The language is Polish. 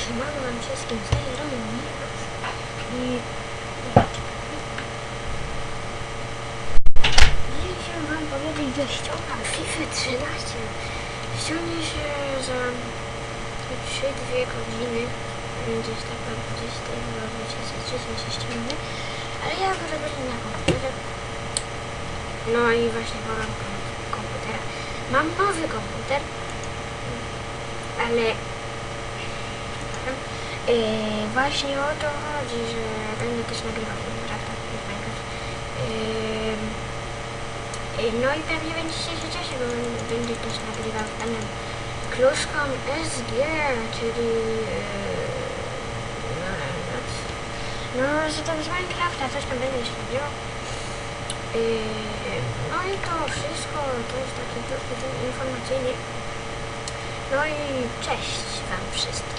siemano wam wszystkim z tej. I... No i chciałem wam powiedzieć, że ściągam FIFA 13. Ściągnie się za 3-2 godziny. Gdzieś tak mam 20, chyba 23 się ściągnie. Ale ja go robię na komputerze. No i właśnie mam komputera. Mam nowy komputer. Ale Yy, właśnie o to chodzi, że będę też nagrywał Minecrafta, Minecraft. Yy, no i pewnie będziecie się cieszyć, bo będę też nagrywał z panem Kluszką SG, czyli yy, no, no, że tam z Minecrafta coś tam będę jeszcze robił. Yy, no i to wszystko, to jest taki trochę informacyjny. No i cześć wam wszystkim.